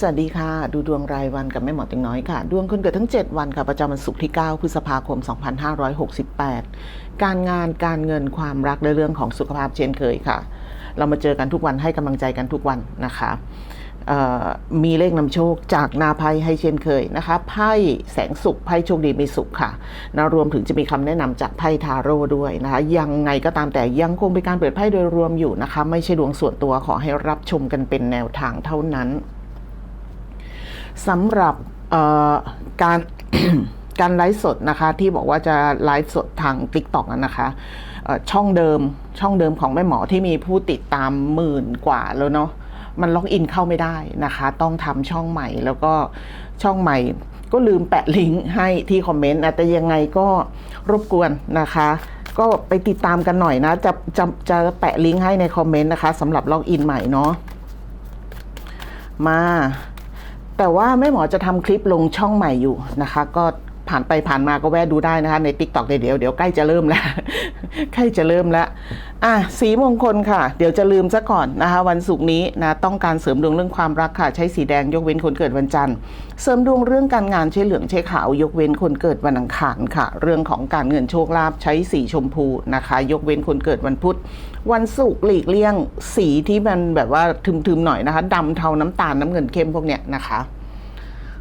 สวัสดีค่ะ ดูดวงรายวันกับแม่หมอต็งน้อยค่ะ ดวงคนเกิดทั้ง 7 วันค่ะ ประจำวันศุกร์ที่ 9 พฤษภาคม 2568 การงานการเงินความรักและเรื่องของสุขภาพเช่นเคยค่ะ เรามาเจอกันทุกวันให้กำลังใจกันทุกวันนะคะมีเลขนำโชคจากนาไพ่ให้เช่นเคยนะคะไพ่แสงสุขไพ่โชคดีมีสุขค่ะนะรวมถึงจะมีคำแนะนำจากไพ่ทาโร่ด้วยนะคะยังไงก็ตามแต่ยังคงเป็นการเปิดไพ่โดยรวมอยู่นะคะ ไม่ใช่ดวงส่วนตัวขอให้รับชมกันเป็นแนวทางเท่านั้น สำหรับการการไลฟ์สดนะคะ ที่บอกว่าจะไลฟ์สดทาง t ิ k t o k นั้นนะคะช่องเดิมช่องเดิมของแม่หมอที่มีผู้ติดตามหมื่นกว่าแล้วเนาะมันล็อกอินเข้าไม่ได้นะคะ ต้องทำช่องใหม่แล้วก็ช่องใหม่ก็ลืมแปะลิงก์ให้ที่คอมเมนต์นะแต่ยังไงก็รบกวนนะคะ ก็ไปติดตามกันหน่อยนะ จะจะจะแปะลิงก์ให้ในคอมเมนต์นะคะสำหรับล็อกอินใหม่เนาะมา แต่ว่าแม่หมอจะทำคลิปลงช่องใหม่อยู่นะคะ ก็ผ่านไปผ่านมาก็แวะดูได้นะคะ ใน t ิ k t o k เดี๋ยวเดี๋ยวใกล้จะเริ่มแล้ว ใกล้จะเริ่มแล้วอะสีมงคลค่ะ เดี๋ยวจะลืมซะก่อนนะคะ วันศุกร์นี้นะต้องการเสริมดวงเรื่องความรักค่ะ ใช้สีแดงยกเว้นคนเกิดวันจันทร์ เสริมดวงเรื่องการงานใช้เหลืองใช้ขาวยกเว้นคนเกิดวันอังคารค่ะ เรื่องของการเงินโชคลาภใช้สีชมพูนะคะ ยกเว้นคนเกิดวันพุธ วันศุกร์หลีกเลี่ยงสีที่มันแบบว่าทึมๆหน่อยนะคะดำเทาน้ำตาลน้ำเงินเข้มพวกเนี้ยนะคะ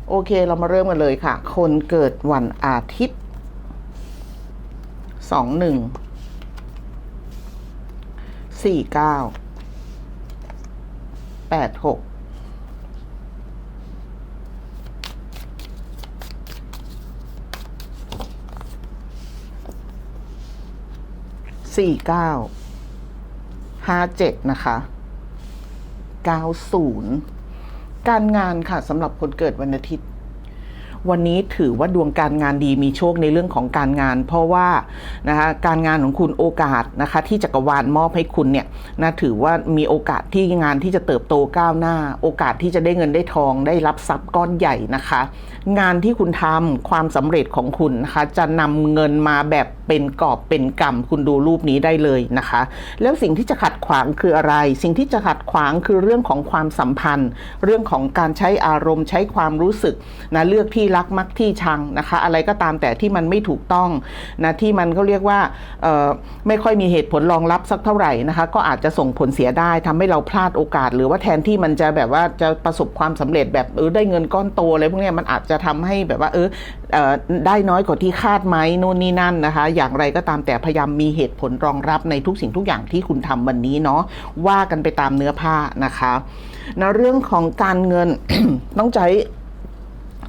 โอเคเรามาเริ่มกันเลยค่ะ คนเกิดวันอาทิตย์สองหนึ่งสี่เก้าแปดหกสี่เก้าห้าเจ็ดนะคะเก้าศูนย์ การงานค่ะสำหรับคนเกิดวันอาทิตย์ วันนี้ถือว่าดวงการงานดีมีโชคในเรื่องของการงาน เพราะว่านะคะการงานของคุณโอกาสนะคะที่จักรวาลมอบให้คุณเนี่ยนะถือว่ามีโอกาสที่งานที่จะเติบโตก้าวหน้า โอกาสที่จะได้เงินได้ทอง ได้รับทรัพย์ก้อนใหญ่นะคะ งานที่คุณทำความสำเร็จของคุณนะคะจะนำเงินมาแบบเป็นกอบเป็นกำคุณดูรูปนี้ได้เลยนะคะ แล้วสิ่งที่จะขัดขวางคืออะไร สิ่งที่จะขัดขวางคือเรื่องของความสัมพันธ์ เรื่องของการใช้อารมณ์ใช้ความรู้สึกนะเลือกที่รักมักที่ชังนะคะ อะไรก็ตามแต่ที่มันไม่ถูกต้องนะที่มันเขาเรียกว่าไม่ค่อยมีเหตุผลรองรับสักเท่าไหร่นะคะ ก็อาจจะส่งผลเสียได้ทำให้เราพลาดโอกาส หรือว่าแทนที่มันจะแบบว่าจะประสบความสำเร็จแบบเออได้เงินก้อนโตอะไรพวกนี้มันอาจจะทำให้แบบว่าเออได้น้อยกว่าที่คาดไหมนู่นนี่นั่นนะคะอย่างไรก็ตามแต่พยายามมีเหตุผลรองรับในทุกสิ่งทุกอย่างที่คุณทำวันนี้เนาะว่ากันไปตามเนื้อผ้านะคะนะเรื่องของการเงินต้องใช้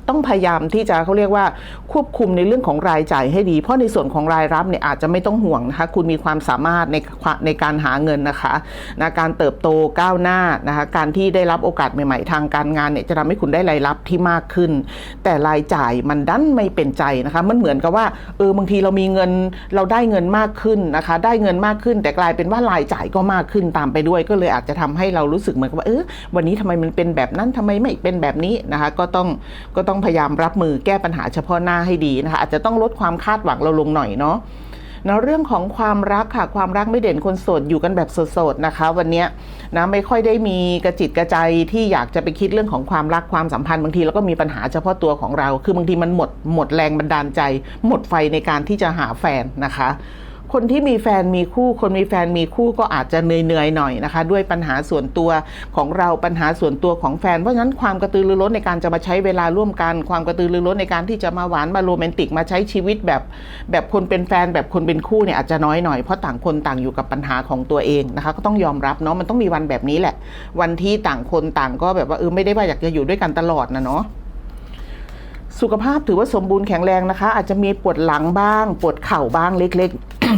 ต้องพยายามที่จะเขาเรียกว่าควบคุมในเรื่องของรายจ่ายให้ดี เพราะในส่วนของรายรับเนี่ยอาจจะไม่ต้องห่วงนะคะคุณมีความสามารถในในการหาเงินนะคะนะการเติบโตก้าวหน้านะคะการที่ได้รับโอกาสใหม่ๆ ทางการงานเนี่ยจะทำให้คุณได้รายรับที่มากขึ้น แต่รายจ่ายมันดันไม่เป็นใจนะคะมันเหมือนกับว่าเออบางทีเรามีเงินเราได้เงินมากขึ้นนะคะ ได้เงินมากขึ้น แต่กลายเป็นว่ารายจ่ายก็มากขึ้นตามไปด้วย ก็เลยอาจจะทำให้เรารู้สึกเหมือนกับว่าเออวันนี้ทำไมมันเป็นแบบนั้นทำไมไม่เป็นแบบนี้นะคะ ก็ต้องก็ต้องพยายามรับมือแก้ปัญหาเฉพาะหน้าให้ดีนะคะอาจจะต้องลดความคาดหวังเราลงหน่อยเนาะนะเรื่องของความรักค่ะความรักไม่เด่นคนโสดอยู่กันแบบโสดๆนะคะ วันนี้นะไม่ค่อยได้มีกระจิตกระใจที่อยากจะไปคิดเรื่องของความรักความสัมพันธ์บางทีเราก็มีปัญหาเฉพาะตัวของเรา คือบางทีมันหมดหมดแรงบันดาลใจ หมดไฟในการที่จะหาแฟนนะคะ คนที่มีแฟนมีคู่คนมีแฟนมีคู่ก็อาจจะเหนื่อยๆหน่อยนะคะ ด้วยปัญหาส่วนตัวของเราปัญหาส่วนตัวของแฟนเพราะฉะนั้นความกระตือรือร้นในการจะมาใช้เวลาร่วมกัน ความกระตือรือร้นในการที่จะมาหวานมาโรแมนติกมาใช้ชีวิตแบบ แบบคนเป็นแฟนแบบคนเป็นคู่เนี่ยอาจจะน้อยหน่อยเพราะต่างคนต่างอยู่กับปัญหาของตัวเองนะคะ ก็ต้องยอมรับเนาะมันต้องมีวันแบบนี้แหละ วันที่ต่างคนต่างก็แบบว่าเออไม่ได้ว่าอยากจะอยู่ด้วยกันตลอดนะเนาะ สุขภาพถือว่าสมบูรณ์แข็งแรงนะคะ อาจจะมีปวดหลังบ้าง ปวดเข่าบ้างเล็ก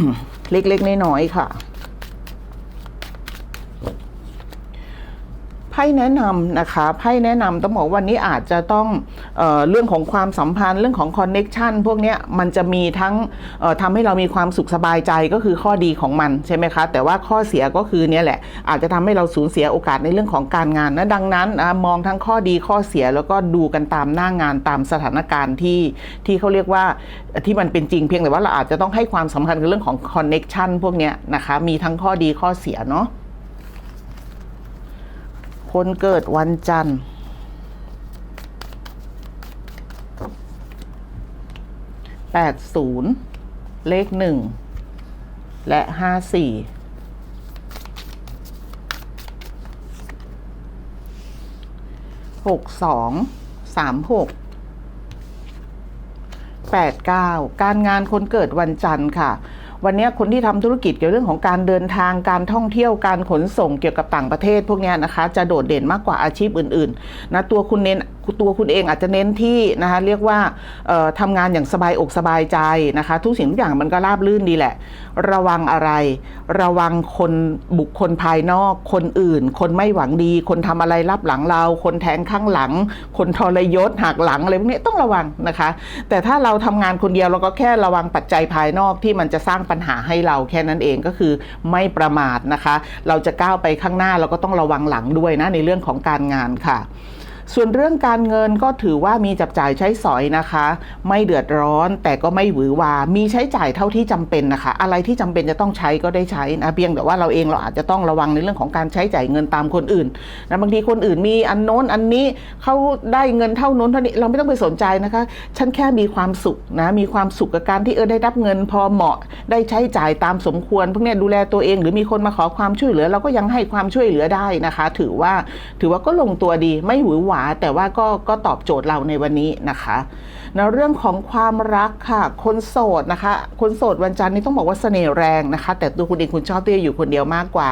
ๆ เล็กๆน้อยๆค่ะ พ่แนะนำนะคะไพ่แนะนำต้องบอกวันนี้อาจจะต้องเออเรื่องของความสัมพันธ์เรื่องของคอนเน็กชันพวกนี้มันจะมีทั้งทำให้เรามีความสุขสบายใจก็คือข้อดีของมันใช่ไหมคะแต่ว่าข้อเสียก็คือเนี่ยแหละอาจจะทำให้เราสูญเสียโอกาสในเรื่องของการงานนะดังนั้นมองทั้งข้อดีข้อเสียแล้วก็ดูกันตามหน้างานตามสถานการณ์ที่ที่เขาเรียกว่าที่มันเป็นจริงเพียงแต่ว่าเราอาจจะต้องให้ความสำคัญกับเรื่องของคอนเน็กชันพวกนี้นะคะมีทั้งข้อดีข้อเสียเนาะ คนเกิดวันจันทร์ แปดศูนย์เลขหนึ่ง และห้าสี่หกสองสามหกแปดเก้าการงานคนเกิดวันจันทร์ค่ะ วันนี้คนที่ทำธุรกิจเกี่ยวเรื่องของการเดินทางการท่องเที่ยวการขนส่งเกี่ยวกับต่างประเทศ พวกนี้นะคะจะโดดเด่นมากกว่าอาชีพอื่นๆนะตัวคุณเน้น ตัวคุณเองอาจจะเน้นที่นะคะเรียกว่าทำงานอย่างสบายอกสบายใจนะคะ ทุกสิ่งทุกอย่างมันก็ราบรื่นดีแหละ ระวังอะไร ระวังคนบุคคลภายนอก คนอื่น คนไม่หวังดี คนทำอะไรรับหลังเรา คนแทงข้างหลัง คนทรยศหักหลังอะไรพวกนี้ต้องระวังนะคะ แต่ถ้าเราทำงานคนเดียวเราก็แค่ระวังปัจจัยภายนอกที่มันจะสร้างปัญหาให้เราแค่นั้นเองก็คือไม่ประมาทนะคะ เราจะก้าวไปข้างหน้าเราก็ต้องระวังหลังด้วยนะในเรื่องของการงานค่ะ ส่วนเรื่องการเงินก็ถือว่ามีจับจ่ายใช้สอยนะคะ ไม่เดือดร้อนแต่ก็ไม่หวือหวามีใช้จ่ายเท่าที่จำเป็นนะคะ อะไรที่จำเป็นจะต้องใช้ก็ได้ใช้นะเพียงแต่ว่าเราเองเราอาจจะต้องระวังในเรื่องของการใช้จ่ายเงินตามคนอื่นนะบางทีคนอื่นมีอันโน้นอันนี้เขาได้เงินเท่าโน้นเท่านี้เราไม่ต้องไปสนใจนะคะ ฉันแค่มีความสุขนะมีความสุขกับการที่เออได้รับเงินพอเหมาะได้ใช้จ่ายตามสมควรพวกนี้ดูแลตัวเองหรือมีคนมาขอความช่วยเหลือ เราก็ยังให้ความช่วยเหลือได้นะคะ ถือว่าถือว่าก็ลงตัวดีไม่หวือหวาแต่ว่าก็ก็ตอบโจทย์เราในวันนี้นะคะในเรื่องของความรักค่ะ คนโสดนะคะ คนโสดวันจันทร์นี้ต้องบอกว่าเสน่ห์แรงนะคะ แต่ตัวคุณเองคุณชอบที่จะอยู่คนเดียวมากกว่า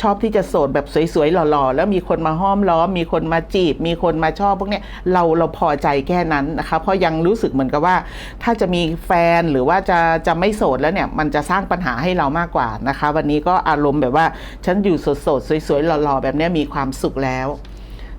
ชอบที่จะโสดแบบสวยๆหล่อๆ แล้วมีคนมาห้อมล้อม มีคนมาจีบ มีคนมาชอบพวกเนี้ยเราเราพอใจแค่นั้นนะคะ เพราะยังรู้สึกเหมือนกับว่า ถ้าจะมีแฟนหรือว่าจะจะไม่โสดแล้วเนี่ยมันจะสร้างปัญหาให้เรามากกว่านะคะ วันนี้ก็อารมณ์แบบว่าฉันอยู่โสดๆสวยๆหล่อๆแบบเนี้ยมีความสุขแล้ว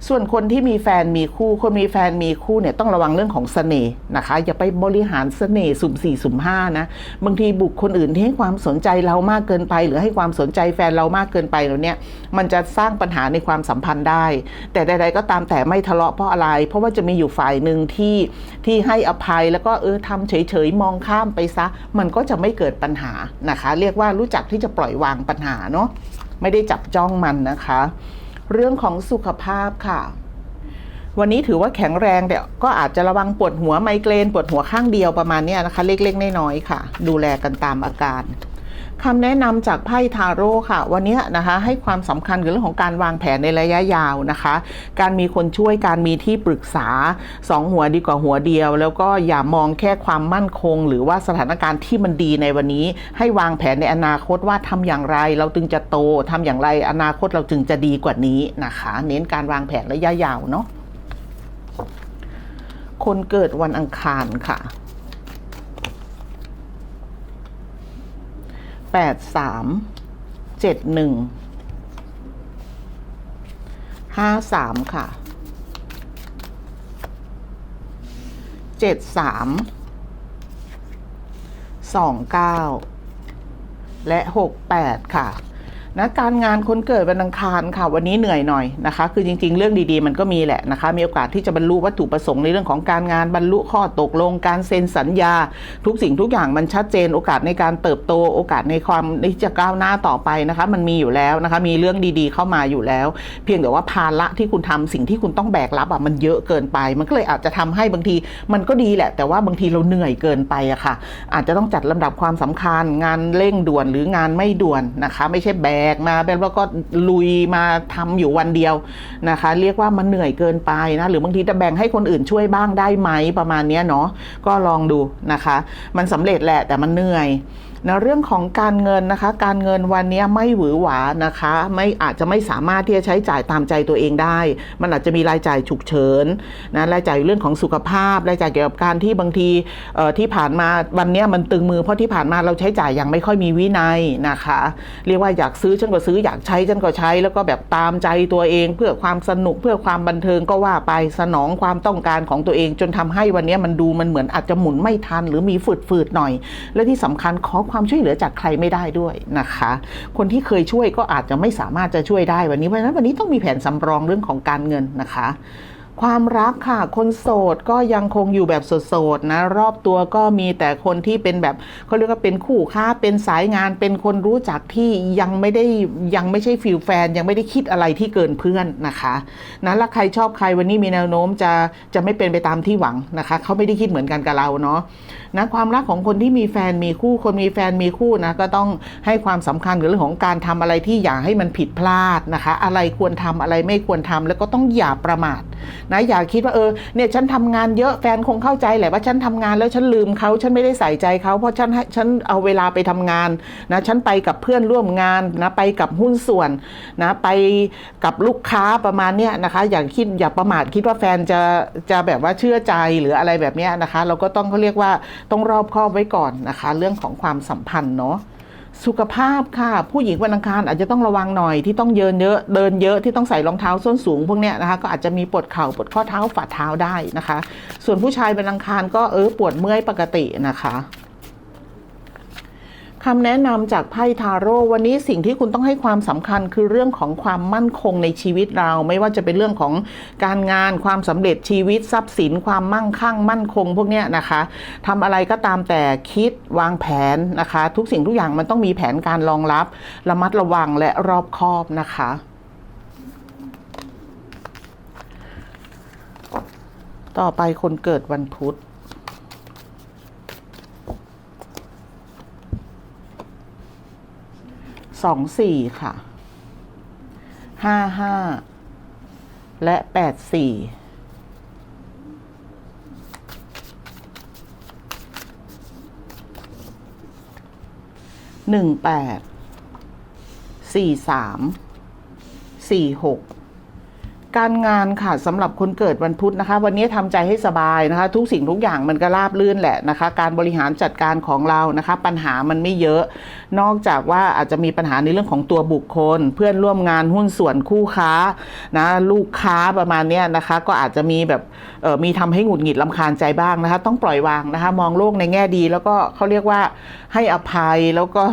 ส่วนคนที่มีแฟนมีคู่ คนมีแฟนมีคู่เนี่ยต้องระวังเรื่องของเสน่ห์นะคะ อย่าไปบริหารเสน่ห์สุ่มสี่สุ่มห้านะบางทีบุคคลอื่นที่ให้ความสนใจเรามากเกินไป หรือให้ความสนใจแฟนเรามากเกินไปแล้วเนี่ยมันจะสร้างปัญหาในความสัมพันธ์ได้ แต่ใด ๆ ก็ตามแต่ไม่ทะเลาะเพราะอะไร เพราะว่าจะมีอยู่ฝ่ายหนึ่งที่ที่ให้อภัยแล้วก็เออทำเฉยๆมองข้ามไปซะ มันก็จะไม่เกิดปัญหานะคะ เรียกว่ารู้จักที่จะปล่อยวางปัญหาเนาะไม่ได้จับจ้องมันนะคะ เรื่องของสุขภาพค่ะ วันนี้ถือว่าแข็งแรงแต่ก็อาจจะระวังปวดหัวไมเกรนปวดหัวข้างเดียวประมาณนี้นะคะ เล็กๆน้อยๆค่ะ ดูแลกันตามอาการ คำแนะนำจากไพ่ทาโร่ค่ะ วันนี้นะคะให้ความสำคัญกับเรื่องของการวางแผนในระยะยาวนะคะ การมีคนช่วยการมีที่ปรึกษาสองหัวดีกว่าหัวเดียว แล้วก็อย่ามองแค่ความมั่นคง หรือว่าสถานการณ์ที่มันดีในวันนี้ ให้วางแผนในอนาคตว่าทำอย่างไร เราจึงจะโตทำอย่างไร อนาคตเราจึงจะดีกว่านี้นะคะ เน้นการวางแผนระยะยาวเนาะคนเกิดวันอังคารค่ะ แปดสามเจ็ดหนึ่งห้าสามค่ะเจ็ดสามสองเก้าและหกแปดค่ะ นะการงานคนเกิดวันอังคารค่ะ วันนี้เหนื่อยหน่อยนะคะ คือจริง ๆ เรื่องดีๆ มันก็มีแหละนะคะ มีโอกาสที่จะบรรลุวัตถุประสงค์ในเรื่องของการงานบรรลุข้อตกลง การเซ็นสัญญา ทุกสิ่งทุกอย่างมันชัดเจน โอกาสในการเติบโต โอกาสในความที่จะก้าวหน้าต่อไปนะคะ มันมีอยู่แล้วนะคะ มีเรื่องดีๆ เข้ามาอยู่แล้ว เพียงแต่ว่าภาระที่คุณทำสิ่งที่คุณต้องแบกรับอะมันเยอะเกินไป มันก็เลยอาจจะทำให้บางที มันก็ดีแหละ แต่ว่าบางทีเราเหนื่อยเกินไปอะค่ะ อาจจะต้องจัดลำดับความสำคัญ งานเร่งด่วนหรืองานไม่ด่วนนะคะ ไม่ใช่แบกกมาแบบว่าก็ลุยมาทำอยู่วันเดียวนะคะ เรียกว่ามันเหนื่อยเกินไปนะหรือบางทีจะแบ่งให้คนอื่นช่วยบ้างได้ไหมประมาณนี้เนาะก็ลองดูนะคะ มันสำเร็จแหละแต่มันเหนื่อย นะเรื่องของการเงินนะคะ การเงินวันนี้ไม่หวือหวานะคะ ไม่อาจจะไม่สามารถที่จะใช้จ่ายตามใจตัวเองได้ มันอาจจะมีรายจ่ายฉุกเฉินนะรายจ่ายเรื่องของสุขภาพรายจ่ายเกี่ยวกับการที่บางทีที่ผ่านมาวันนี้มันตึงมือเพราะที่ผ่านมาเราใช้จ่ายอย่างไม่ค่อยมีวินัยนะคะ เรียกว่าอยากซื้อฉันก็ซื้ออยากใช้ฉันก็ใช้ แล้วก็แบบตามใจตัวเอง เพื่อความสนุกเพื่อความบันเทิงก็ว่าไปสนองความต้องการของตัวเอง จนทำให้วันนี้มันดูมันเหมือนอาจจะหมุนไม่ทัน หรือมีฝืดๆหน่อย และที่สำคัญขอความช่วยเหลือจากใครไม่ได้ด้วยนะคะ คนที่เคยช่วยก็อาจจะไม่สามารถจะช่วยได้วันนี้เพราะฉะนั้นวันนี้ต้องมีแผนสำรองเรื่องของการเงินนะคะความรักค่ะ คนโสดก็ยังคงอยู่แบบโสดๆนะ รอบตัวก็มีแต่คนที่เป็นแบบเขาเรียกว่าเป็นคู่ค้า เป็นสายงาน เป็นคนรู้จักที่ยังไม่ได้ยังไม่ใช่ฟิลแฟน ยังไม่ได้คิดอะไรที่เกินเพื่อนนะคะนะแล้วใครชอบใครวันนี้มีแนวโน้มจะจะไม่เป็นไปตามที่หวังนะคะ เขาไม่ได้คิดเหมือนกันกับเราเนาะนะความรักของคนที่มีแฟนมีคู่คนมีแฟนมีคู่นะก็ต้องให้ความสำคัญกับเรื่องของการทำอะไรที่อย่าให้มันผิดพลาดนะคะ อะไรควรทำอะไรไม่ควรทำแล้วก็ต้องอย่าประมาทนะอย่าคิดว่าเออเนี่ยฉันทำงานเยอะแฟนคงเข้าใจแหละว่าฉันทำงานแล้วฉันลืมเขาฉันไม่ได้ใส่ใจเขาเพราะฉันให้ฉันเอาเวลาไปทำงานนะฉันไปกับเพื่อนร่วมงานนะไปกับหุ้นส่วนนะไปกับลูกค้าประมาณเนี้ยนะคะอย่าคิดอย่าประมาทคิดว่าแฟนจะจะแบบว่าเชื่อใจหรืออะไรแบบเนี้ยนะคะ เราก็ต้องเขาเรียกว่าต้องรอบคอบไว้ก่อนนะคะ เรื่องของความสัมพันธ์เนาะสุขภาพค่ะ ผู้หญิงวันอังคารอาจจะต้องระวังหน่อยที่ต้องเดินเยอะเดินเยอะที่ต้องใส่รองเท้าส้นสูงพวกเนี้ยนะคะ ก็อาจจะมีปวดเข่าปวดข้อเท้าฝ่าเท้าได้นะคะ ส่วนผู้ชายวันอังคารก็เออปวดเมื่อยปกตินะคะ คำแนะนำจากไพ่ทาโร่วันนี้สิ่งที่คุณต้องให้ความสำคัญคือเรื่องของความมั่นคงในชีวิตเรา ไม่ว่าจะเป็นเรื่องของการงานความสำเร็จชีวิตทรัพย์สิน ความมั่งคั่ง มั่นคงพวกเนี้ยนะคะทำอะไรก็ตามแต่คิดวางแผนนะคะ ทุกสิ่งทุกอย่างมันต้องมีแผนการรองรับ ระมัดระวังและรอบคอบนะคะต่อไปคนเกิดวันพุธ สองสี่ค่ะห้าห้าและแปดสี่หนึ่งแปดสี่สามสี่หก การงานค่ะสำหรับคนเกิดวันพุธนะคะ วันนี้ทำใจให้สบายนะคะ ทุกสิ่งทุกอย่างมันก็ราบลื่นแหละนะคะ การบริหารจัดการของเรานะคะ ปัญหามันไม่เยอะ นอกจากว่าอาจจะมีปัญหาในเรื่องของตัวบุคคล เพื่อนร่วมงานหุ้นส่วนคู่ค้านะลูกค้าประมาณนี้นะคะ ก็อาจจะมีแบบเออมีทำให้หงุดหงิดลำคาญใจบ้างนะคะ ต้องปล่อยวางนะคะ มองโลกในแง่ดี แล้วก็เขาเรียกว่าให้อภัยแล้วก็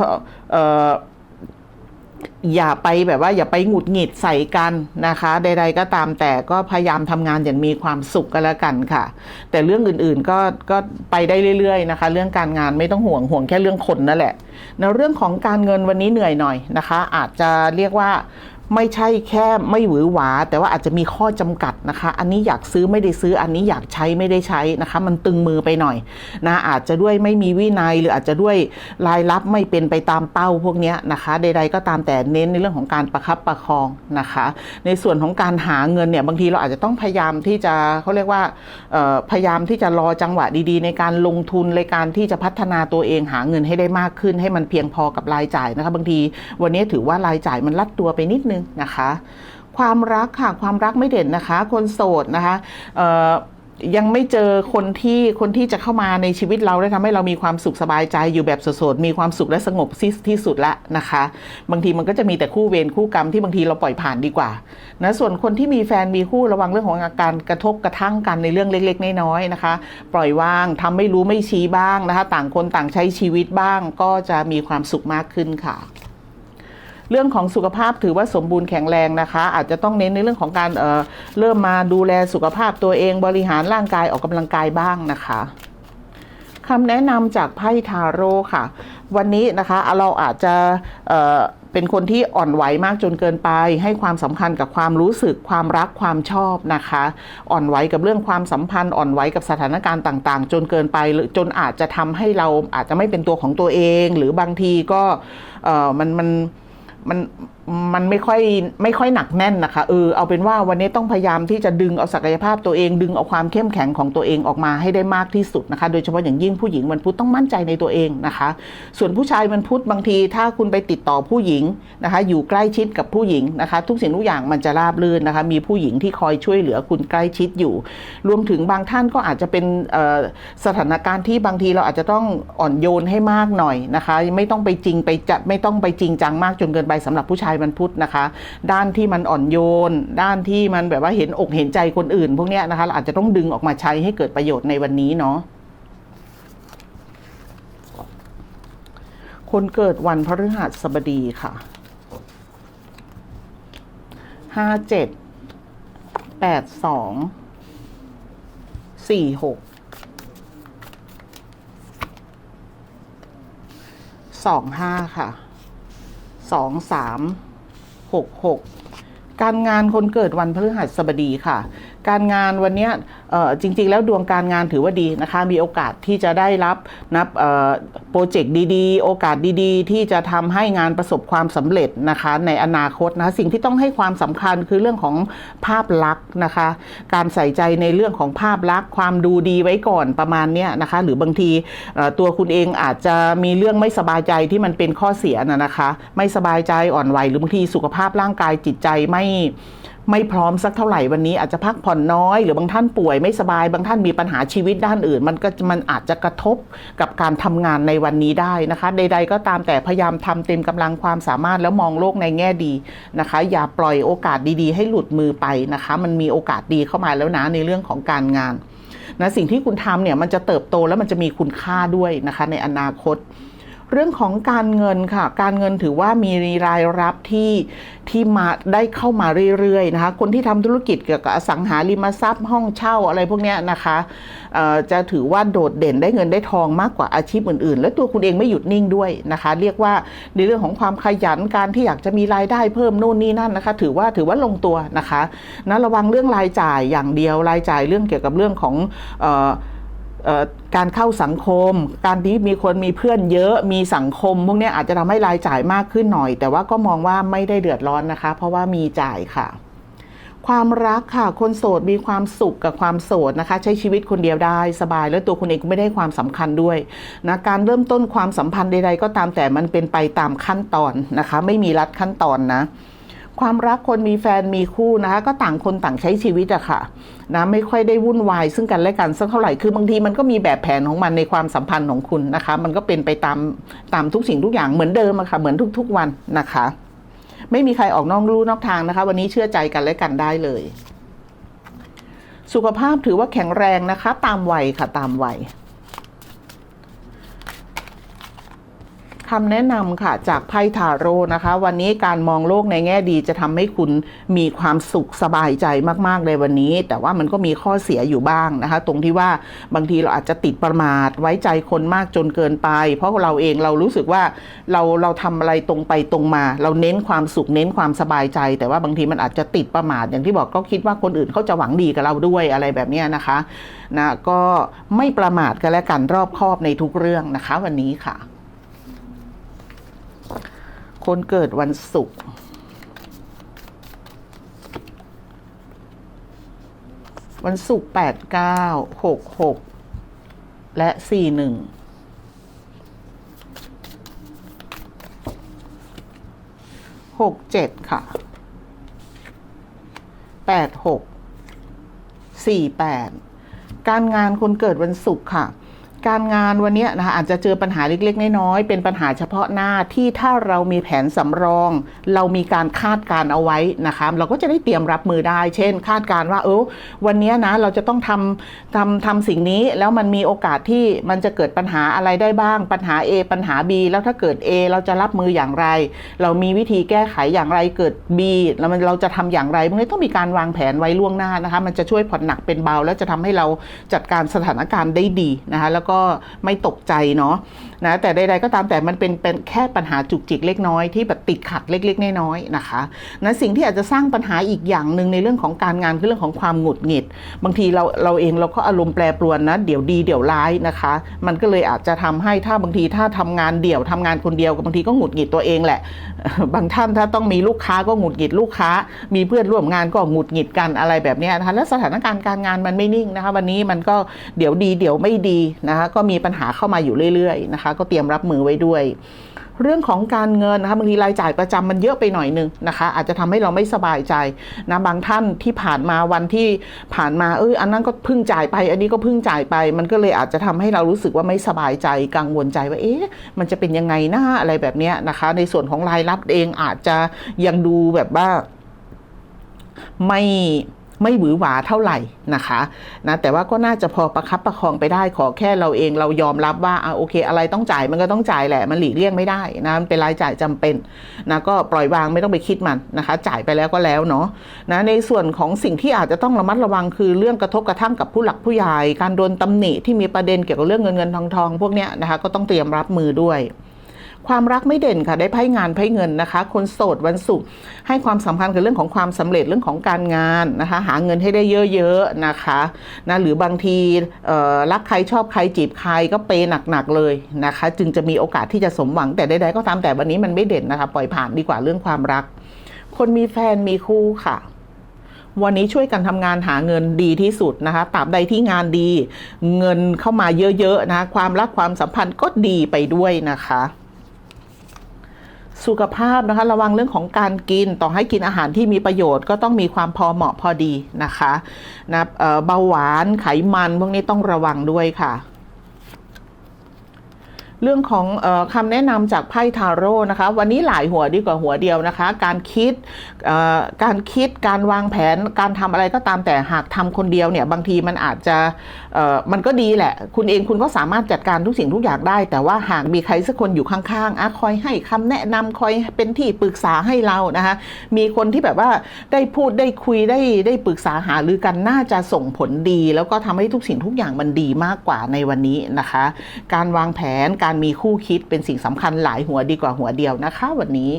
อย่าไปแบบว่าอย่าไปหงุดหงิดใส่กันนะคะ ใด ๆ ก็ตามแต่ก็พยายามทำงานอย่างมีความสุขกันแล้วกันค่ะ แต่เรื่องอื่นๆก็ก็ไปได้เรื่อยๆนะคะ เรื่องการงานไม่ต้องห่วงห่วงแค่เรื่องคนนั่นแหละในเรื่องของการเงินวันนี้เหนื่อยหน่อยนะคะ อาจจะเรียกว่า ไม่ใช่แค่ไม่หวือหวา แต่ว่าอาจจะมีข้อจำกัดนะคะ อันนี้อยากซื้อไม่ได้ซื้อ อันนี้อยากใช้ไม่ได้ใช้นะคะ มันตึงมือไปหน่อยนะอาจจะด้วยไม่มีวินัยหรืออาจจะด้วยรายรับไม่เป็นไปตามเป้าพวกเนี้ยนะคะใดๆก็ตามแต่เน้นในเรื่องของการประคับประคองนะคะ ในส่วนของการหาเงินเนี่ยบางทีเราอาจจะต้องพยายามที่จะเขาเรียกว่าพยายามที่จะรอจังหวะดีๆ ในการลงทุนในการที่จะพัฒนาตัวเองหาเงินให้ได้มากขึ้น ให้มันเพียงพอกับรายจ่ายนะคะ บางทีวันนี้ถือว่ารายจ่ายมันลัดตัวไปนิดนึงนะคะ ความรักค่ะความรักไม่เด่นนะคะ คนโสดนะคะยังไม่เจอคนที่คนที่จะเข้ามาในชีวิตเราและทำให้เรามีความสุขสบายใจอยู่แบบสดๆมีความสุขและสงบที่ที่สุดละนะคะ บางทีมันก็จะมีแต่คู่เวรคู่กรรมที่บางทีเราปล่อยผ่านดีกว่านะส่วนคนที่มีแฟนมีคู่ระวังเรื่องของอาการกระทบกระทั่งกันในเรื่องเล็กๆน้อยๆนะคะ ปล่อยวางทำไม่รู้ไม่ชี้บ้างนะคะ ต่างคนต่างใช้ชีวิตบ้างก็จะมีความสุขมากขึ้นค่ะ เรื่องของสุขภาพถือว่าสมบูรณ์แข็งแรงนะคะ อาจจะต้องเน้นในเรื่องของการเเริ่มมาดูแลสุขภาพตัวเองบริหารร่างกายออกกำลังกายบ้างนะคะคำแนะนำจากไพ่ทาโร่ค่ะ วันนี้นะคะเราอาจจะเเป็นคนที่อ่อนไหวมากจนเกินไป ให้ความสำคัญกับความรู้สึกความรักความชอบนะคะ อ่อนไหวกับเรื่องความสัมพันธ์อ่อนไหวกับสถานการณ์ต่าง ๆ จนเกินไปหรือจนอาจจะทำให้เราอาจจะไม่เป็นตัวของตัวเอง หรือบางทีก็เอ่อมันมัน มัน มันไม่ค่อยไม่ค่อยหนักแน่นนะคะเออเอาเป็นว่าวันนี้ต้องพยายามที่จะดึงเอาศักยภาพตัวเอง ดึงเอาความเข้มแข็งของตัวเองออกมาให้ได้มากที่สุดนะคะ โดยเฉพาะอย่างยิ่งผู้หญิงวันพุธต้องมั่นใจในตัวเองนะคะ ส่วนผู้ชายวันพุธบางที ถ้าคุณไปติดต่อผู้หญิงนะคะ อยู่ใกล้ชิดกับผู้หญิงนะคะ ทุกสิ่งทุกอย่างมันจะราบรื่นนะคะ มีผู้หญิงที่คอยช่วยเหลือคุณใกล้ชิดอยู่ รวมถึงบางท่านก็อาจจะเป็นสถานการณ์ที่บางทีเราอาจจะต้องอ่อนโยนให้มากหน่อยนะคะ ไม่ต้องไปจริงไปจัดไม่ต้องไปจริงจังมากจนเกินไปสำหรับผู้ชายวันพุธนะคะ ด้านที่มันอ่อนโยน ด้านที่มันแบบว่าเห็นอกเห็นใจคนอื่น พวกเนี้ยนะคะอาจจะต้องดึงออกมาใช้ให้เกิดประโยชน์ในวันนี้เนาะคนเกิดวันพฤหัสบดีค่ะห้าเจ็ดแปดสองสี่หกสองห้าค่ะสองสาม หกหกการงานคนเกิดวันพฤหัสบดีค่ะ การงานวันเนี้ย จริง ๆ แล้วดวงการงานถือว่าดีนะคะ มีโอกาสที่จะได้รับนับโปรเจกต์ดีๆ โอกาสดีๆ ที่จะทำให้งานประสบความสำเร็จนะคะ ในอนาคตนะคะสิ่งที่ต้องให้ความสำคัญคือเรื่องของภาพลักษณ์นะคะ การใส่ใจในเรื่องของภาพลักษณ์ ความดูดีไว้ก่อนประมาณเนี้ยนะคะ หรือบางทีตัวคุณเองอาจจะมีเรื่องไม่สบายใจที่มันเป็นข้อเสียนะนะคะ ไม่สบายใจอ่อนไหวหรือบางทีสุขภาพร่างกายจิตใจไม่ ไม่พร้อมสักเท่าไหร่วันนี้อาจจะพักผ่อนน้อย หรือบางท่านป่วยไม่สบาย บางท่านมีปัญหาชีวิตด้านอื่น มันก็มันอาจจะกระทบกับการทำงานในวันนี้ได้นะคะ ใด ๆ ก็ตามแต่พยายามทำเต็มกำลังความสามารถแล้วมองโลกในแง่ดีนะคะ อย่าปล่อยโอกาสดี ๆ ให้หลุดมือไปนะคะ มันมีโอกาสดีเข้ามาแล้วนะในเรื่องของการงานนะสิ่งที่คุณทำเนี่ยมันจะเติบโตแล้วมันจะมีคุณค่าด้วยนะคะในอนาคต เรื่องของการเงินค่ะ การเงินถือว่ามีรายรับที่ที่มาได้เข้ามาเรื่อยๆนะคะ คนที่ทำธุรกิจเกี่ยวกับอสังหาริมทรัพย์ห้องเช่าอะไรพวกนี้นะคะจะถือว่าโดดเด่นได้เงินได้ทองมากกว่าอาชีพอื่นๆ และตัวคุณเองไม่หยุดนิ่งด้วยนะคะ เรียกว่าในเรื่องของความขยันการที่อยากจะมีรายได้เพิ่มนู่นนี่นั่นนะคะ ถือว่าถือว่าลงตัวนะคะนะระวังเรื่องรายจ่ายอย่างเดียวรายจ่ายเรื่องเกี่ยวกับเรื่องของเอ่อ การเข้าสังคม การที่มีคนมีเพื่อนเยอะมีสังคม พวกนี้อาจจะทำให้รายจ่ายมากขึ้นหน่อย แต่ว่าก็มองว่าไม่ได้เดือดร้อนนะคะ เพราะว่ามีจ่ายค่ะ ความรักค่ะ คนโสดมีความสุขกับความโสดนะคะ ใช้ชีวิตคนเดียวได้สบาย แล้วตัวคุณเองก็ไม่ได้ความสำคัญด้วยนะการเริ่มต้นความสัมพันธ์ใดๆก็ตามแต่มันเป็นไปตามขั้นตอนนะคะ ไม่มีรัดขั้นตอนนะ ความรักคนมีแฟนมีคู่นะคะก็ต่างคนต่างใช้ชีวิตอะค่ะนะไม่ค่อยได้วุ่นวายซึ่งกันและกันสักเท่าไหร่คือบางทีมันก็มีแบบแผนของมันในความสัมพันธ์ของคุณนะคะ มันก็เป็นไปตามตามทุกสิ่งทุกอย่างเหมือนเดิมอะค่ะ เหมือนทุก ๆ วันนะคะ ไม่มีใครออกนอกลู่นอกทางนะคะ วันนี้เชื่อใจกันและกันได้เลย สุขภาพถือว่าแข็งแรงนะคะ ตามวัยค่ะตามวัย คำแนะนำค่ะจากไพ่ทาโร่นะคะ วันนี้การมองโลกในแง่ดีจะทำให้คุณมีความสุขสบายใจมากๆเลยวันนี้ แต่ว่ามันก็มีข้อเสียอยู่บ้างนะคะ ตรงที่ว่าบางทีเราอาจจะติดประมาทไว้ใจคนมากจนเกินไป เพราะเราเองเรารู้สึกว่าเราเราทำอะไรตรงไปตรงมา เราเน้นความสุขเน้นความสบายใจ แต่ว่าบางทีมันอาจจะติดประมาทอย่างที่บอกก็คิดว่าคนอื่นเขาจะหวังดีกับเราด้วยอะไรแบบนี้นะคะนะก็ไม่ประมาทกันและกันรอบคอบในทุกเรื่องนะคะ วันนี้ค่ะ คนเกิดวันศุกร์วันศุกร์แปดเก้าหกหกและสี่หนึ่งหกเจ็ดค่ะแปดหกสี่แปดการงานคนเกิดวันศุกร์ค่ะ การงานวันนี้นะคะอาจจะเจอปัญหาเล็กๆ น้อยๆ เป็นปัญหาเฉพาะหน้าที่ถ้าเรามีแผนสำรอง เรามีการคาดการเอาไว้นะคะเราก็จะได้เตรียมรับมือได้ เช่น คาดการว่าเออวันนี้นะเราจะต้องทำทำทำสิ่งนี้แล้วมันมีโอกาสที่มันจะเกิดปัญหาอะไรได้บ้าง ปัญหา A ปัญหา B แล้วถ้าเกิด A เราจะรับมืออย่างไร เรามีวิธีแก้ไขอย่างไรเกิด B แล้วมันเราจะทำอย่างไรมันต้องมีการวางแผนไว้ล่วงหน้านะคะมันจะช่วยผ่อนหนักเป็นเบา แล้วจะทำให้เราจัดการสถานการณ์ได้ดีนะคะแล้วก็ไม่ตกใจเนาะนะแต่ใดๆก็ตามแต่มันเป็นเป็นแค่ปัญหาจุกจิกเล็กน้อยที่แบบติดขัดเล็กๆน้อยๆนะคะนะสิ่งที่อาจจะสร้างปัญหาอีกอย่างหนึ่งในเรื่องของการงานคือเรื่องของความหงุดหงิด บางทีเราเราเองเราก็อารมณ์แปรปรวนนะเดี๋ยวดีเดี๋ยวร้ายนะคะ มันก็เลยอาจจะทำให้ถ้าบางทีถ้าทำงานเดี่ยวทำงานคนเดียวบางทีก็หงุดหงิดตัวเองแหละ บางท่านถ้าต้องมีลูกค้าก็หงุดหงิดลูกค้า มีเพื่อนร่วมงานก็หงุดหงิดกันอะไรแบบนี้นะคะและสถานการณ์การงานมันไม่นิ่งนะคะ วันนี้มันก็เดี๋ยวดีเดี๋ยวไม่ดีนะคะก็มีปัญหาเข้ามาอยู่เรื่อยๆนะคะก็เตรียมรับมือไว้ด้วย เรื่องของการเงินนะคะบางทีรายจ่ายประจำมันเยอะไปหน่อยนึงนะคะ อาจจะทำให้เราไม่สบายใจนะบางท่านที่ผ่านมาวันที่ผ่านมาเอออันนั้นก็เพิ่งจ่ายไป อันนี้ก็เพิ่งจ่ายไป มันก็เลยอาจจะทำให้เรารู้สึกว่าไม่สบายใจกังวลใจว่าเอ๊ะมันจะเป็นยังไงนะอะไรแบบนี้นะคะ ในส่วนของรายรับเองอาจจะยังดูแบบว่าไม่ ไม่หวือหวาเท่าไหร่นะคะนะแต่ว่าก็น่าจะพอประคับประคองไปได้ขอแค่เราเองเรายอมรับว่าอะโอเค อะไรต้องจ่ายมันก็ต้องจ่ายแหละมันหลีกเลี่ยงไม่ได้นะมันเป็นรายจ่ายจำเป็นนะก็ปล่อยวางไม่ต้องไปคิดมันนะคะ จ่ายไปแล้วก็แล้วเนาะนะในส่วนของสิ่งที่อาจจะต้องระมัดระวังคือเรื่องกระทบกระทั่งกับผู้หลักผู้ใหญ่การโดนตำหนิที่มีประเด็นเกี่ยวกับเรื่องเงินเงินทองทองพวกเนี้ยนะคะก็ต้องเตรียมรับมือด้วย ความรักไม่เด่นค่ะ ได้ไพ่งานไพ่เงินนะคะ คนโสดวันศุกร์ให้ความสำคัญกับเรื่องของความสำเร็จเรื่องของการงานนะคะ หาเงินให้ได้เยอะๆนะคะนะหรือบางทีรักใครชอบใครจีบใครก็เปย์หนักๆเลยนะคะ จึงจะมีโอกาสที่จะสมหวังแต่ใดๆก็ตามแต่วันนี้มันไม่เด่นนะคะ ปล่อยผ่านดีกว่าเรื่องความรัก คนมีแฟนมีคู่ค่ะวันนี้ช่วยกันทำงานหาเงินดีที่สุดนะคะตราบใดที่งานดี เงินเข้ามาเยอะๆนะคะความรักความสัมพันธ์ก็ดีไปด้วยนะคะ สุขภาพนะคะ ระวังเรื่องของการกินต่อให้กินอาหารที่มีประโยชน์ก็ต้องมีความพอเหมาะพอดีนะคะนะเบาหวานไขมันพวกนี้ต้องระวังด้วยค่ะเรื่องของออคำแนะนำจากไพ่ทาโร่นะคะ วันนี้หลายหัวดีกว่าหัวเดียวนะคะ การคิดการคิดการวางแผนการทำอะไรก็ตามแต่หากทำคนเดียวเนี่ยบางทีมันอาจจะ มันก็ดีแหละ คุณเองคุณก็สามารถจัดการทุกสิ่งทุกอย่างได้ แต่ว่าหากมีใครสักคนอยู่ข้างๆอะคอยให้คำแนะนำคอยเป็นที่ปรึกษาให้เรานะคะมีคนที่แบบว่าได้พูดได้คุยได้ได้ปรึกษาหารือกันน่าจะส่งผลดี แล้วก็ทำให้ทุกสิ่งทุกอย่างมันดีมากกว่าในวันนี้นะคะ การวางแผนการมีคู่คิดเป็นสิ่งสำคัญหลายหัวดีกว่าหัวเดียวนะคะวันนี้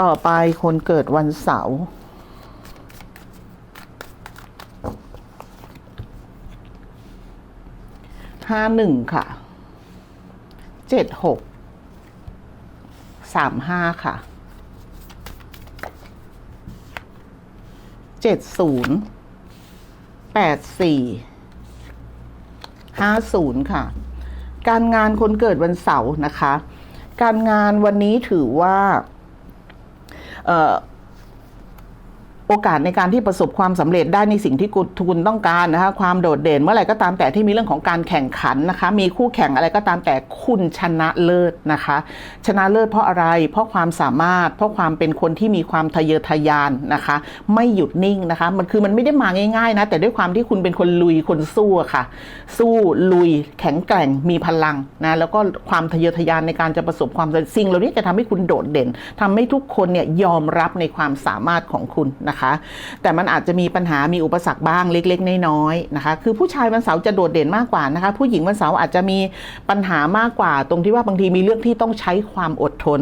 ต่อไปคนเกิดวันเสาร์ ห้าหนึ่งค่ะเจ็ดหกสามห้าค่ะเจ็ดศูนย์แปดสี่ห้าศูนย์ค่ะ การงานคนเกิดวันเสาร์นะคะ การงานวันนี้ถือว่า เอ่อ โอกาสในการที่ประสบความสำเร็จได้ในสิ่งที่คุณต้องการนะคะความโดดเด่นเมื่อไหร่ก็ตามแต่ที่มีเรื่องของการแข่งขันนะคะมีคู่แข่งอะไรก็ตามแต่คุณชนะเลิศนะคะ ชนะเลิศเพราะอะไร เพราะความสามารถ เพราะความเป็นคนที่มีความทะเยอทะยานนะคะ ไม่หยุดนิ่งนะคะมันคือมันไม่ได้มาง่ายๆนะแต่ด้วยความที่คุณเป็นคนลุยคนสู้อะค่ะ สู้ลุยแข็งแกร่งมีพลังนะแล้วก็ความทะเยอทะยานในการจะประสบความสำเร็จสิ่งเหล่านี้จะทำให้คุณโดดเด่นทำให้ทุกคนเนี่ยยอมรับในความสามารถของคุณนะคะแต่มันอาจจะมีปัญหามีอุปสรรคบ้างเล็กๆน้อยๆนะคะ คือผู้ชายวันเสาร์จะโดดเด่นมากกว่านะคะ ผู้หญิงวันเสาร์อาจจะมีปัญหามากกว่า ตรงที่ว่าบางทีมีเรื่องที่ต้องใช้ความอดทน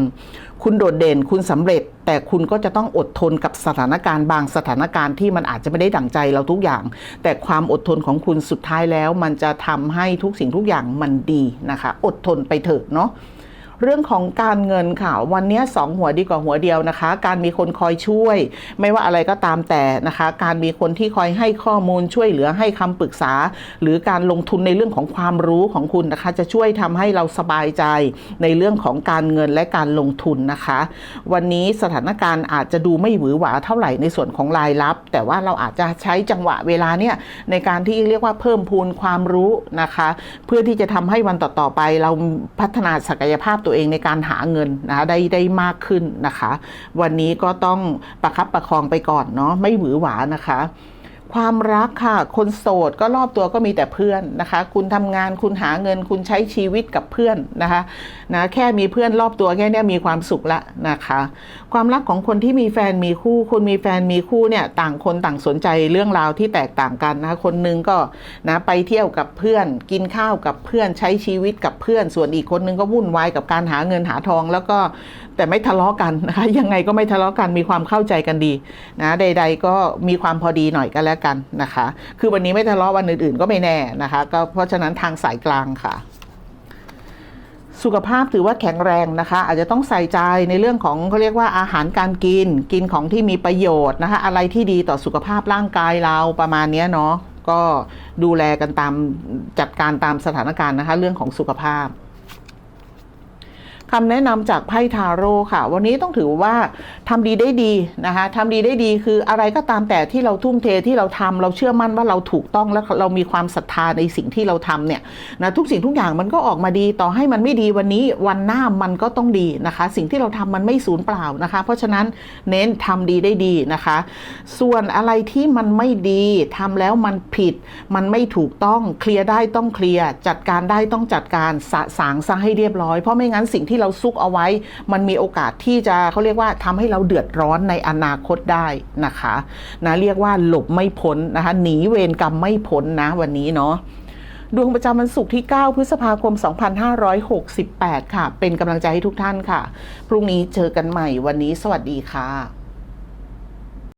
คุณโดดเด่นคุณสำเร็จ แต่คุณก็จะต้องอดทนกับสถานการณ์บางสถานการณ์ที่มันอาจจะไม่ได้ดั่งใจเราทุกอย่าง แต่ความอดทนของคุณสุดท้ายแล้ว มันจะทำให้ทุกสิ่งทุกอย่างมันดีนะคะ อดทนไปเถอะเนาะ เรื่องของการเงินค่ะ วันนี้สองหัวดีกว่าหัวเดียวนะคะ การมีคนคอยช่วย ไม่ว่าอะไรก็ตามแต่นะคะ การมีคนที่คอยให้ข้อมูลช่วยเหลือให้คำปรึกษา หรือการลงทุนในเรื่องของความรู้ของคุณนะคะ จะช่วยทำให้เราสบายใจในเรื่องของการเงินและการลงทุนนะคะ วันนี้สถานการณ์อาจจะดูไม่หวือหวาเท่าไหร่ในส่วนของรายรับ แต่ว่าเราอาจจะใช้จังหวะเวลาเนี่ยในการที่เรียกว่าเพิ่มพูนความรู้นะคะ เพื่อที่จะทำให้วันต่อๆไปเราพัฒนาศักยภาพตัวเองในการหาเงินนะคะได้ได้มากขึ้นนะคะ วันนี้ก็ต้องประคับประคองไปก่อนเนาะไม่หวือหวานะคะ ความรักค่ะ คนโสดก็รอบตัวก็มีแต่เพื่อนนะคะ คุณทำงานคุณหาเงินคุณใช้ชีวิตกับเพื่อนนะคะนะแค่มีเพื่อนรอบตัวแค่นี้มีความสุขละนะคะ ความรักของคนที่มีแฟนมีคู่คนมีแฟนมีคู่เนี่ยต่างคนต่างสนใจเรื่องราวที่แตกต่างกันนะคะคนหนึงก็นะไปเที่ยวกับเพื่อน กินข้าวกับเพื่อนใช้ชีวิตกับเพื่อน ส่วนอีกคนนึงก็วุ่นวายกับการหาเงินหาทอง แล้วก็แต่ไม่ทะเลาะกันนะคะ ยังไงก็ไม่ทะเลาะกันมีความเข้าใจกันดีนะใด ๆ ก็มีความพอดีหน่อยก็แล้วกันนะคะ คือวันนี้ไม่ทะเลาะวันอื่นๆ ก็ไม่แน่นะคะ ก็เพราะฉะนั้นทางสายกลางค่ะสุขภาพถือว่าแข็งแรงนะคะ อาจจะต้องใส่ใจในเรื่องของเขาเรียกว่าอาหารการกิน กินของที่มีประโยชน์นะคะ อะไรที่ดีต่อสุขภาพร่างกายเราประมาณนี้เนาะก็ดูแลกันตามจัดการตามสถานการณ์นะคะ เรื่องของสุขภาพ คำแนะนำจากไพ่ทาโร่ค่ะ วันนี้ต้องถือว่าทำดีได้ดีนะคะทำดีได้ดีคืออะไรก็ตามแต่ที่เราทุ่มเทที่เราทำเราเชื่อมั่นว่าเราถูกต้องแล้วเรามีความศรัทธาในสิ่งที่เราทำเนี่ยนะทุกสิ่งทุกอย่างมันก็ออกมาดีต่อให้มันไม่ดีวันนี้วันหน้ามันก็ต้องดีนะคะ สิ่งที่เราทำมันไม่สูญเปล่านะคะ เพราะฉะนั้นเน้นทำดีได้ดีนะคะ ส่วนอะไรที่มันไม่ดีทำแล้วมันผิด มันไม่ถูกต้องเคลียร์ได้ต้องเคลียร์จัดการได้ต้องจัดการสะสางซะให้เรียบร้อยเพราะไม่งั้นสิ่งที่เราซุกเอาไว้ มันมีโอกาสที่จะเขาเรียกว่าทำให้เราเดือดร้อนในอนาคตได้นะคะนะเรียกว่าหลบไม่พ้นนะคะหนีเวรกรรมไม่พ้นนะวันนี้เนาะดวงประจำวันศุกร์ที่ 9 พฤษภาคม 2568 ค่ะ เป็นกำลังใจให้ทุกท่านค่ะ พรุ่งนี้เจอกันใหม่วันนี้สวัสดีค่ะ